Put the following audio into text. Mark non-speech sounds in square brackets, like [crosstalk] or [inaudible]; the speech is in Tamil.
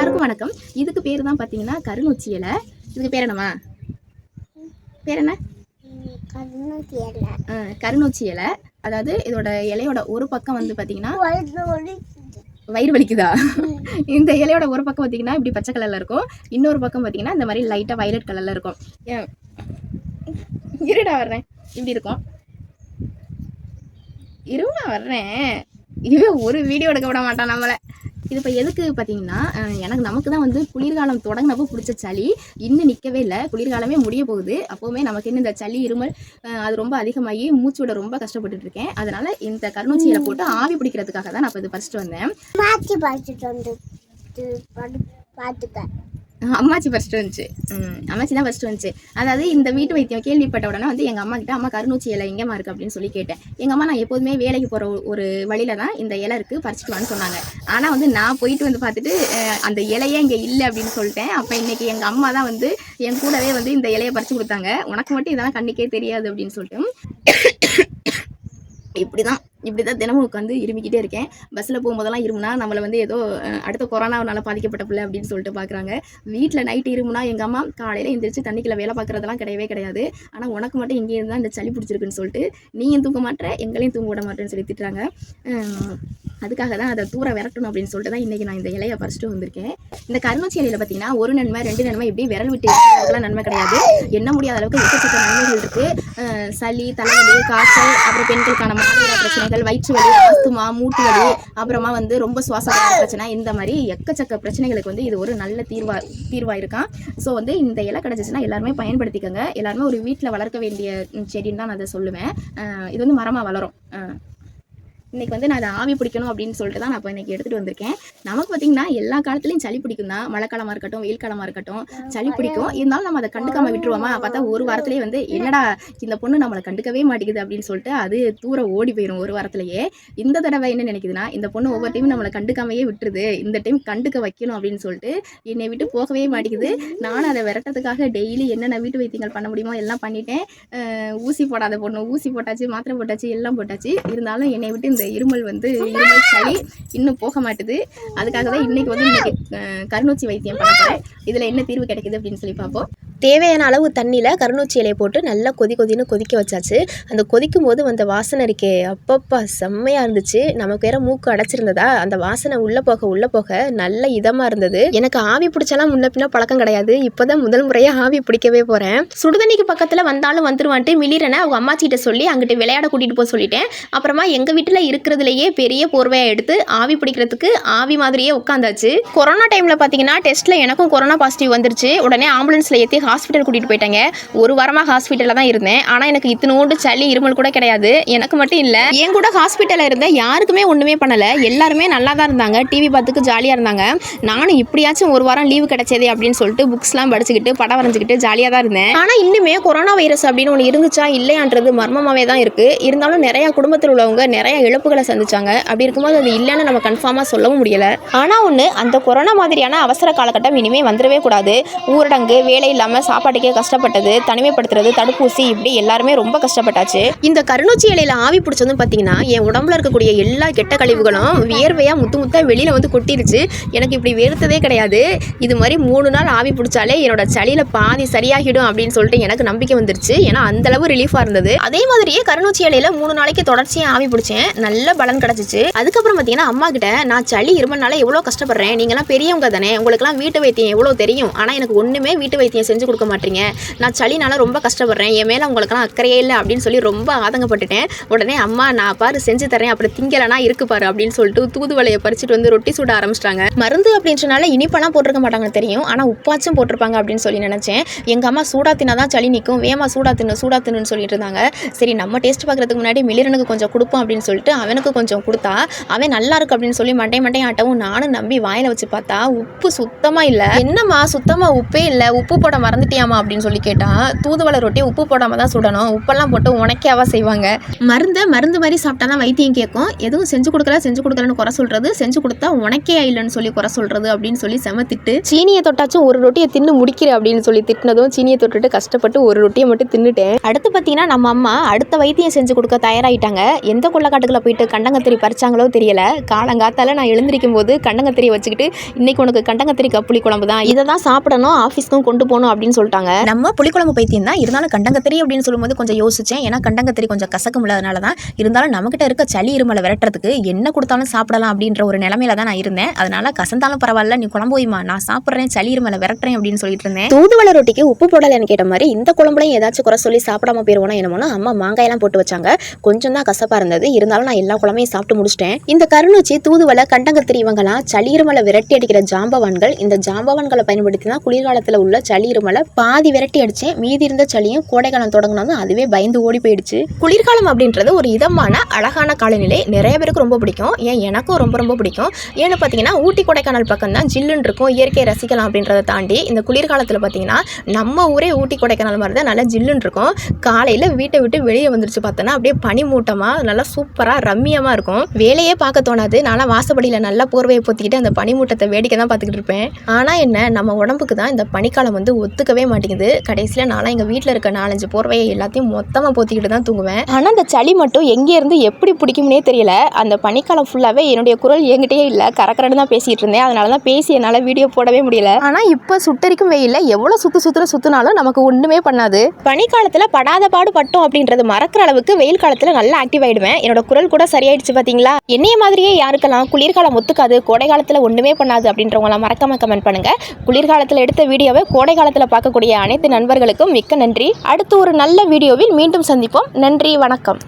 எல்லாருக்கும் வணக்கம். இதுக்கு பேர் தான் பார்த்தீங்கன்னா கருநொச்சி இலை. இதுக்கு பேர் என்னம்மா? பேர் என்ன? கருணூத்தி இலை. அதாவது இதோட இலையோட ஒரு பக்கம் வந்து பார்த்தீங்கன்னா வயிறு வலிக்குதா? இந்த இலையோட ஒரு பக்கம் பார்த்தீங்கன்னா இப்படி பச்சை கலரில் இருக்கும். இன்னொரு பக்கம் பார்த்தீங்கன்னா இந்த மாதிரி லைட்டாக வயலட் கலரில் இருக்கும். இருடா வர்றேன். இப்படி இருக்கும். இருடா வர்றேன். இதுவே ஒரு வீடியோ எடுக்க விட மாட்டான் நம்மளை. இது இப்போ எதுக்கு பார்த்தீங்கன்னா எனக்கு நமக்கு தான் வந்து குளிர்காலம் தொடங்கினப்போ பிடிச்ச சளி. இன்னும் நிற்கவே இல்லை. குளிர்காலமே முடிய போகுது. அப்போவுமே நமக்கு இன்னும் இந்த சளி இருமல் அது ரொம்ப அதிகமாகி மூச்சு விட ரொம்ப கஷ்டப்பட்டுட்டு இருக்கேன். அதனால இந்த கருணூச்சியில போட்டு ஆவி பிடிக்கிறதுக்காக தான் நான் இப்போ இது ஃபர்ஸ்ட் வந்தேன். பார்த்துட்டு வந்து பார்த்துக்க அம்மாச்சி ஃபர்ஸ்ட் வந்துச்சு. அம்மாச்சி தான் ஃபர்ஸ்ட் வந்துச்சு. அதாவது இந்த வீட்டு வைத்தியம் கேள்விப்பட்ட உடனே வந்து எங்கள் அம்மா கிட்ட அம்மா கருணூச்சி இலை எங்கேம்மா இருக்குது அப்படின்னு சொல்லி கேட்டேன். எங்கள் அம்மா நான் எப்போதுமே வேலைக்கு போகிற ஒரு வழியில தான் இந்த இலை இருக்குது பறிச்சுட்டு வான்னு சொன்னாங்க. ஆனால் வந்து நான் போயிட்டு வந்து பார்த்துட்டு அந்த இலையே இங்கே இல்லை அப்படின்னு சொல்லிட்டேன். அப்போ இன்னைக்கு எங்கள் அம்மா தான் வந்து என் கூடவே வந்து இந்த இலையை பறிச்சு கொடுத்தாங்க. உனக்கு மட்டும் இதெல்லாம் கண்ணுக்கே தெரியாது அப்படின்னு சொல்லிட்டு. [coughs] இப்படி தான் இப்படி தான் தினமும் உட்காந்து இருமிக்கிட்டே இருக்கேன். பஸ்ஸில் போகும்போதெல்லாம் இருமுனா நம்மளை வந்து ஏதோ அடுத்த கொரோனாவனால பாதிக்கப்பட்ட பிள்ளை அப்படின்னு சொல்லிட்டு பார்க்குறாங்க வீட்டில் நைட்டு இருமுனா எங்கள் அம்மா காலையில் எந்திரிச்சு தண்ணிக்குள்ள வேலை பார்க்குறதெல்லாம் கிடையவே கிடையாது. ஆனால் உனக்கு மட்டும் இங்கே இருந்தால் இந்த சளி பிடிச்சிருக்குன்னு சொல்லிட்டு நீயும் தூங்க மாட்டேற எங்களையும் தூங்க விட மாட்டேன்னு சொல்லி திட்டுறாங்க. அதுக்காக தான் அதை தூர விரட்டணும் அப்படின்னு சொல்லிட்டு தான் இன்றைக்கி நான் இந்த இலையை பறிச்சுட்டு வந்திருக்கேன். இந்த கருணச்சி இலையில் பார்த்தீங்கன்னா ஒரு நன்மை ரெண்டு நன்மை இப்படி விரல் விட்டு அதெல்லாம் நன்மை கிடையாது. எண்ண முடியாத அளவுக்கு எக்கச்சக்க நன்மைகள் இருக்குது சளி தலைவலி காய்ச்சல் அப்புறம் பெண்களுக்கான மாதிரி பிரச்சனைகள் வயிற்று வலி ஆஸ்துமா மூட்டு வலி அப்புறமா வந்து ரொம்ப சுவாச பிரச்சனை. இந்த மாதிரி எக்கச்சக்க பிரச்சனைகளுக்கு வந்து இது ஒரு நல்ல தீர்வா தீர்வாக இருக்கான் ஸோ வந்து இந்த இலை கிடச்சிச்சின்னா எல்லாருமே பயன்படுத்திக்கோங்க. எல்லாருமே ஒரு வீட்டில் வளர்க்க வேண்டிய செடின்னு தான் நான் அதை சொல்லுவேன். இது வந்து மரமாக வளரும். அஹ் இன்னைக்கு வந்து நான் அதை ஆவி பிடிக்கணும் அப்படின்னு சொல்லிட்டு தான் நான் இப்போ இன்னைக்கு எடுத்துகிட்டு வந்திருக்கேன். நமக்கு பார்த்தீங்கன்னா எல்லா காலத்துலையும் சளி பிடிக்கும் தான். காலமாக இருக்கட்டும் வெயில் காலமாக இருக்கட்டும் சளி பிடிக்கும். இருந்தாலும் நம்ம அதை கண்டுக்காம விட்டுருவோமா? பார்த்தா ஒரு வாரத்திலேயே வந்து என்னடா இந்த பொண்ணு நம்மளை கண்டுக்கவே மாட்டேங்குது அப்படின்னு சொல்லிட்டு அது தூர ஓடி போயிடும் ஒரு வாரத்திலேயே. இந்த தடவை என்ன நினைக்குதுன்னா இந்த பொண்ணு ஒவ்வொரு டைம் நம்மளை கண்டுக்காமையே விட்டுருது. இந்த டைம் கண்டுக்க வைக்கணும் அப்படின்னு சொல்லிட்டு என்னை விட்டு போகவே மாட்டேங்குது. நானும் அதை விரட்டத்துக்காக டெய்லி என்னென்ன வீட்டு வைத்தியங்கள் பண்ண முடியுமோ எல்லாம் பண்ணிட்டேன். ஊசி போடாத பொண்ணு ஊசி போட்டாச்சு மாத்திரை போட்டாச்சு எல்லாம் போட்டாச்சு. இருந்தாலும் என்னை விட்டு இந்த இருமல் வந்து இருமல் சளி இன்னும் போக மாட்டுது. அதுக்காக தான் இன்னைக்கு வந்து இன்னைக்கு கருணூச்சி வைத்தியம் பார்க்குறேன் இதில் என்ன தீர்வு கிடைக்குது அப்படின்னு சொல்லி பார்ப்போம். தேவையான அளவு தண்ணியில் கருணூச்சி இலையை போட்டு நல்லா கொதி கொதின்னு கொதிக்க வச்சாச்சு. அந்த கொதிக்கும் போது வந்த வாசனை இருக்கே அப்பப்பா செம்மையாக இருந்துச்சு. நமக்கு வேற மூக்கு அடைச்சிருந்ததா? அந்த வாசனை உள்ளே போக உள்ளே போக நல்ல இதமாக இருந்தது. எனக்கு ஆவி பிடிச்சாலாம் முன்ன பின்ன பழக்கம் கிடையாது. இப்போ தான் முதல் முறையாக ஆவி பிடிக்கவே போகிறேன் சுடுதண்ணிக்கு பக்கத்தில் வந்தாலும் வந்துருவான்ட்டு மிளிரனை அவங்க அம்மாச்சிகிட்ட சொல்லி அங்கிட்டு விளையாட கூட்டிகிட்டு போக சொல்லிட்டேன். அப்புறமா எங்கள் வீட்டில் இருக்கிறதுலையே பெரிய போர்வையாக எடுத்து ஆவி பிடிக்கிறதுக்கு ஆவி மாதிரியே உட்காந்தாச்சு. கொரோனா டைமில் பார்த்தீங்கன்னா டெஸ்ட்டில் எனக்கும் கொரோனா பாசிட்டிவ் வந்துருச்சு. உடனே ஆம்புலன்ஸில் ஏற்றி ஹாஸ்பிட்டல் கூட்டிகிட்டு போயிட்டாங்க. ஒரு வாரமாக ஹாஸ்பிட்டலில் தான் இருந்தேன். ஆனால் எனக்கு இத்தனோண்டு சளி இருமல் கூட கிடையாது. எனக்கு மட்டும் இல்லை என் கூட ஹாஸ்பிட்டலில் இருந்த யாருக்குமே ஒன்றுமே பண்ணலை. எல்லாருமே நல்லா தான் இருந்தாங்க. டிவி பார்த்துக்கு ஜாலியாக இருந்தாங்க. நானும் இப்படியாச்சும் ஒரு வாரம் லீவு கிடைச்சதே அப்படின்னு சொல்லிட்டு புக்ஸ்லாம் படிச்சுக்கிட்டு படம் வரைஞ்சிக்கிட்டு ஜாலியாக தான் இருந்தேன். ஆனால் இன்னுமே கொரோனா வைரஸ் அப்படின்னு ஒன்று இருந்துச்சா இல்லையான்றது மர்மமாகவே தான் இருக்குது இருந்தாலும் நிறைய குடும்பத்தில் உள்ளவங்க நிறைய இழப்புகளை சந்திச்சாங்க. அப்படி இருக்கும்போது அது இல்லைன்னு நம்ம கன்ஃபார்மாக சொல்லவும் முடியலை. ஆனால் ஒன்று அந்த கொரோனா மாதிரியான அவசர காலகட்டம் இனிமேல் வந்துடவே கூடாது. ஊரடங்கு வேலை இல்லாமல் சாப்பாட்டுக்கே கஷ்டப்பட்டது தனிமைப்படுத்துறது தடுப்பூசி இப்படி எல்லாருமே ரொம்ப கஷ்டப்பட்டாச்சு. இந்த கருணூச்சி இலையில ஆவி பிடிச்சதும் பார்த்தீங்கன்னா என் உடம்புல இருக்கக்கூடிய எல்லா கெட்ட கழிவுகளும் வியர்வையாக முத்து முத்தாக வெளியில் வந்து கொட்டிருச்சு. எனக்கு இப்படி வெறுத்ததே கிடையாது. இது மாதிரி மூணு நாள் ஆவி பிடிச்சாலே என்னோட சளியில் பாதி சரியாகிடும் அப்படின்னு சொல்லிட்டு எனக்கு நம்பிக்கை வந்துருச்சு. ஏன்னா அந்த அளவு ரிலீஃபாக இருந்தது. அதே மாதிரியே கருணூச்சி இலையில மூணு நாளைக்கு தொடர்ச்சியாக ஆவி பிடிச்சேன். நல்ல பலன் கிடைச்சிச்சு. அதுக்கப்புறம் பார்த்தீங்கன்னா அம்மா கிட்ட நான் சளி இருமனால எவ்வளோ கஷ்டப்படுறேன். நீங்களாம் பெரியவங்க தானே. உங்களுக்குலாம் வீட்டு வைத்தியம் எவ்வளோ தெரியும். ஆனால் எனக்கு ஒன்றுமே வீட்டு வைத்தியம் செஞ்சு கொடுக்க மாட்டீங்க. நான் சளினால ரொம்ப கஷ்டப்படுறேன். என் மேலே உங்களுக்குலாம் அக்கறையே இல்லை அப்படின்னு சொல்லி ரொம்ப ஆதங்கப்பட்டுட்டேன். உடனே அம்மா நான் பாரு செஞ்சு தரேன் அப்புறம் திங்கலனா இருக்கு பாரு அப்படின்னு சொல்லிட்டு தூதுவலையை பறிச்சுட்டு வந்து ரொட்டி சுட ஆரம்பிச்சிட்டாங்க. மருந்து அப்படின்றனால இனிப்பெல்லாம் போட்டிருக்க மாட்டாங்கன்னு தெரியும். ஆனால் உப்பாச்சும் போட்டிருப்பாங்க அப்படின்னு சொல்லி நினச்சேன். எங்கள் அம்மா சூடா தின்னா தான் சளி நிற்கும் வேமா சூடா தின்னு சூடா தின்னுன்னு சொல்லிட்டு இருந்தாங்க. சரி நம்ம டேஸ்ட் பார்க்கறதுக்கு முன்னாடி மிளிரனுக்கு கொஞ்சம் கொடுப்போம் அப்படின்னு சொல்லிட்டு அவனுக்கு கொஞ்சம் கொடுத்தா அவன் நல்லா இருக்கு அப்படின்னு சொல்லி மண்டை மண்டை ஆட்டவும் நானும் நம்பி வாயில வச்சு பார்த்தா உப்பு சுத்தமாக இல்லை. என்னம்மா சுத்தமாக உப்பே இல்லை? உப்பு போட மறந்துட்டியாமா அப்படின்னு சொல்லி கேட்டால் தூதுவளை ரொட்டி உப்பு போடாமல் தான் சுடணும். உப்பெல்லாம் போட்டு உனக்கேவா செய்வாங்க. மருந்தை மருந்து மாதிரி சாப்பிட்டா தான் வைத்தியம் கேட்கும். எதுவும் செஞ்சு கொடுக்கல செஞ்சு கொடுக்கலன்னு குறை சொல்கிறது செஞ்சு கொடுத்தா உனக்கே இல்லைன்னு சொல்லி குறை சொல்கிறது அப்படின்னு சொல்லி செம திட்டு சீனியை தொட்டாச்சும் ஒரு ரொட்டியை தின்னு முடிக்கிற அப்படின்னு சொல்லி திட்டினதும் சீனியை தொட்டுட்டு கஷ்டப்பட்டு ஒரு ரொட்டியை மட்டும் தின்னுட்டேன். அடுத்து பார்த்தீங்கன்னா நம்ம அம்மா அடுத்த வைத்தியம் செஞ்சு கொடுக்க தயாராகிட்டாங்க எந்த கொள்ளக்காட்டுக்குள்ள போயிட்டு கண்டங்கத்திரி பறிச்சாங்களோ தெரியல. காலங்காத்தால நான் எழுந்திருக்கும் போது கண்டங்கத்திரியை வச்சுக்கிட்டு இன்னைக்கு உனக்கு கண்டங்கத்திரி கப்புளி குழம்பு தான். இதை தான் சாப்பிடணும் ஆஃபீஸ்க்கும் கொண்டு போகணும் அப்படின்னு சொல்லிட்டாங்க. நம்ம புளிக்குழம்பு பைத்தியம் தான் இருந்தாலும் கண்டங்கத்திரி அப்படின்னு சொல்லும்போது கொஞ்சம் யோசிச்சேன். ஏன்னா கண்டங்கத்திரி கொஞ்சம் கசக்கும் இல்லாதனால தான் இருந்தாலும் நம்மகிட்ட இருக்க சளி இருமலை விரட்டுறதுக்கு என்ன கொடுத்தாலும் சாப்பிடலாம் அப்படின்ற ஒரு நிலமையில தான் நான் இருந்தேன். அதனால கசந்தாலும் பரவாயில்ல நீ குழம்பு வைமா நான் சாப்பிட்றேன் சளி இருமலை விரட்டுறேன் அப்படின்னு சொல்லிட்டு இருந்தேன். தூதுவளை ரொட்டிக்கு உப்பு போடலைன்னு கேட்ட மாதிரி இந்த குழம்புலையும் ஏதாச்சும் குறை சொல்லி சாப்பிடாம போயிருவோம்னா என்னமோனா அம்மா மாங்காயெல்லாம் போட்டு வச்சாங்க. கொஞ்சம் தான் கசப்பா இருந்தது. இருந்தாலும் நான் எல்லா குழம்பையும் சாப்பிட்டு முடிச்சிட்டேன். இந்த கருணூச்சி தூதுவளை கண்டங்கத்திரி இவங்கெல்லாம் சளி இருமலை விரட்டி அடிக்கிற ஜாம்பவான்கள் இந்த ஜாம்பவான்களை பயன்படுத்தி தான் குளிர்காலத்தில் உள்ள சளி இருமலை பாதி விரட்டி அடிச்சேன். மீதி இருந்த சளியும் கோடைக்காலம் தொடங்கினதும் அதுவே பயந்து ஓடி போயிடுச்சு. குளிர்காலம் அப்படின்றது ஒரு இதமான அழகான காலநிலை. நிறைய பேருக்கு ரொம்ப பிடிக்கும். ஏன் எனக்கும் ரொம்ப ரொம்ப பிடிக்கும். ஏன்னு பார்த்தீங்கன்னா ஊட்டி கொடைக்கானல் பக்கம் தான் ஜில்லுன்னு இருக்கும். இயற்கையை ரசிக்கலாம் அப்படின்றத தாண்டி இந்த குளிர்காலத்தில் பார்த்தீங்கன்னா நம்ம ஊரே ஊட்டி கொடைக்கானல் மாதிரி தான் நல்லா ஜில்லுன்னு இருக்கும். காலையில் வீட்டை விட்டு வெளியே வந்துருச்சு பார்த்தோன்னா அப்படியே பனி மூட்டமாக நல்லா சூப்பராக ரம்மியமாக இருக்கும். வேலையே பார்க்க தோணாது. நான்லாம் வாசப்படியில் நல்லா போர்வையை பொத்திக்கிட்டு அந்த பனிமூட்டத்தை வேடிக்கை தான் பார்த்துக்கிட்டு இருப்பேன். ஆனால் என்ன நம்ம உடம்புக்கு தான் இந்த பனிக்காலம் வந்து ஒத்துக்கவே மாட்டேங்குது. கடைசியில் நான்லாம் எங்கள் வீட்டில் இருக்க நாலஞ்சு போர்வையை எல்லாத்தையும் மொத்தமாக போத்திக்கிட்டு தான் தூங்குவேன். ஆனால் அந்த சளி மட்டும் எங்கேருந்து எப்படி பிடிக்கும்னே தெரியல. அந்த பனிக்காலம் ஃபுல்லாகவே என்னுடைய குரல் என்கிட்டயே இல்லை. கரக்கரன்னு தான் பேசிகிட்டு இருந்தேன். அதனால தான் பேசி என்னால் வீடியோ போடவே முடியல. ஆனால் இப்போ சுட்டரிக்கும் வெயிலில் எவ்வளோ சுற்று சுற்றுற சுற்றினாலும் நமக்கு ஒன்றுமே பண்ணாது. பனிக்காலத்தில் படாத பாடு பட்டோம் அப்படின்றது மறக்கிற அளவுக்கு வெயில் காலத்தில் நல்லா ஆக்டிவ் ஆகிடுவேன் என்னோட குரல் கூட சரியாயிடுச்சு பார்த்தீங்களா என்னைய மாதிரியே யாருக்கெல்லாம் குளிர்காலம் ஒத்துக்காது கோடை காலத்தில் ஒன்றுமே பண்ணாது அப்படின்றவங்களாம் மறக்காம கமெண்ட் பண்ணுங்க. குளிர்காலத்தில் எடுத்த வீடியோவை கோடை காலத்தில் பார்க்கக்கூடிய அனைத்து நண்பர்களுக்கும் மிக்க நன்றி. அடுத்து ஒரு நல்ல வீடியோவில் மீண்டும் சந்திப்போம். நன்றி வணக்கம்.